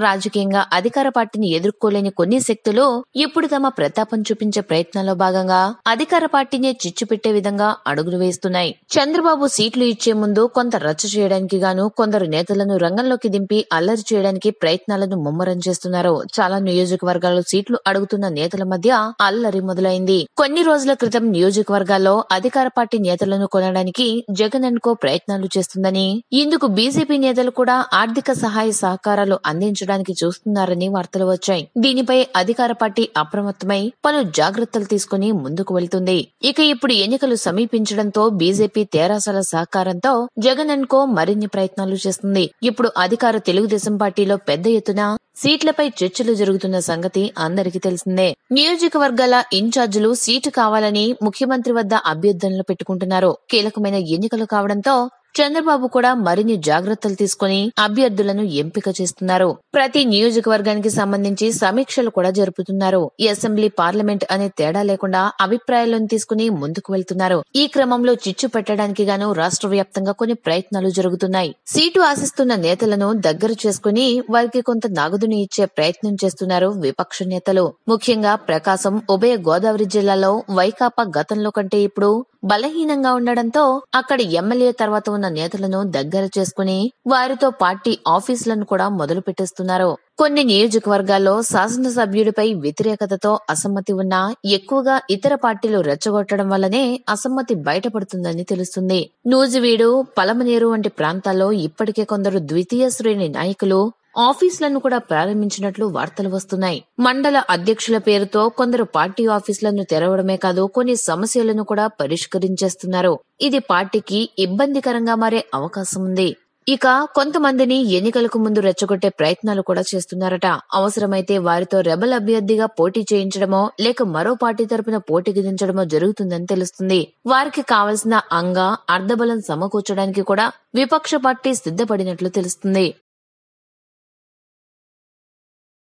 రాజకీయంగా అధికార పార్టీని ఎదుర్కోలేని కొన్ని శక్తులు ఇప్పుడు తమ ప్రతాపం చూపించే ప్రయత్నంలో భాగంగా అధికార పార్టీని చిచ్చు పెట్టే విధంగా అడుగులు వేస్తున్నాయి. చంద్రబాబు సీట్లు ఇచ్చే ముందు కొంత రచ్చ చేయడానికి గాను కొందరు నేతలను రంగంలోకి దింపి అల్లరి చేయడానికి ప్రయత్నాలను ముమ్మరం చేస్తున్నారు. చాలా నియోజకవర్గాల్లో సీట్లు అడుగుతున్న నేతల మధ్య అల్లరి మొదలైంది. కొన్ని రోజుల క్రితం నియోజకవర్గాల్లో అధికార పార్టీ నేతలను కొనడానికి జగన్ అండ్ కో ప్రయత్నాలు చేస్తుందని ఇందుకు బీజేపీ నేతలు కూడా ఆర్థిక సహాయ సహకారాలు అందించడానికి చూస్తున్నారని వార్తలు వచ్చాయి. దీనిపై అధికార పార్టీ అప్రమత్తమై పలు జాగ్రత్తలు తీసుకుని ముందుకు వెళ్తుంది. ఇక ఇప్పుడు ఎన్నికలు సమీపించడంతో బీజేపీ తేరాసల సహకారంతో జగన్ అండ్ కో మరిన్ని ప్రయత్నాలు చేస్తుంది. ఇప్పుడు అధికార తెలుగుదేశం పార్టీలో పెద్ద ఎత్తున సీట్లపై చర్చలు జరుగుతున్న సంగతి అందరికీ తెలిసిందే. నియోజకవర్గాల ఇన్ఛార్జీలు సీటు కావాలని ముఖ్యమంత్రి వద్ద అభ్యర్థనలు పెట్టుకుంటున్నారు. కీలకమైన ఎన్నికలు కావడంతో చంద్రబాబు కూడా మరిన్ని జాగ్రత్తలు తీసుకుని అభ్యర్థులను ఎంపిక చేస్తున్నారు. ప్రతి నియోజకవర్గానికి సంబంధించి సమీక్షలు కూడా జరుపుతున్నారు. అసెంబ్లీ పార్లమెంట్ అనే తేడా లేకుండా అభిప్రాయాలను తీసుకుని ముందుకు వెళ్తున్నారు. ఈ క్రమంలో చిచ్చు పెట్టడానికి గాను రాష్ట్ర వ్యాప్తంగా కొన్ని ప్రయత్నాలు జరుగుతున్నాయి. సీటు ఆశిస్తున్న నేతలను దగ్గర చేసుకుని వారికి కొంత నగదుని ఇచ్చే ప్రయత్నం చేస్తున్నారు విపక్ష నేతలు. ముఖ్యంగా ప్రకాశం ఉభయ గోదావరి జిల్లాలో వైకాపా గతంలో కంటే ఇప్పుడు బలహీనంగా ఉండడంతో అక్కడ ఎమ్మెల్యే తర్వాత ఉన్న నేతలను దగ్గర చేసుకుని వారితో పార్టీ ఆఫీసులను కూడా మొదలు పెట్టేస్తున్నారు. కొన్ని నియోజకవర్గాల్లో శాసనసభ్యుడిపై వ్యతిరేకతతో అసమ్మతి ఉన్నా ఎక్కువగా ఇతర పార్టీలు రెచ్చగొట్టడం వల్లనే అసమ్మతి బయటపడుతుందని తెలుస్తుంది. నూజివీడు పలమనేరు వంటి ప్రాంతాల్లో ఇప్పటికే కొందరు ద్వితీయ శ్రేణి నాయకులు ఆఫీసులను కూడా ప్రారంభించినట్లు వార్తలు వస్తున్నాయి. మండల అధ్యక్షుల పేరుతో కొందరు పార్టీ ఆఫీసులను తెరవడమే కాదు కొన్ని సమస్యలను కూడా పరిష్కరించేస్తున్నారు. ఇది పార్టీకి ఇబ్బందికరంగా మారే అవకాశం ఉంది. ఇక కొంతమందిని ఎన్నికలకు ముందు రెచ్చగొట్టే ప్రయత్నాలు కూడా చేస్తున్నారట. అవసరమైతే వారితో రెబల్ అభ్యర్థిగా పోటీ చేయించడమో లేక మరో పార్టీ తరపున పోటీకి దించడమో జరుగుతుందని తెలుస్తుంది. వారికి కావలసిన అంగ అర్ధబలం సమకూర్చడానికి కూడా విపక్ష పార్టీ సిద్ధపడినట్లు తెలుస్తుంది.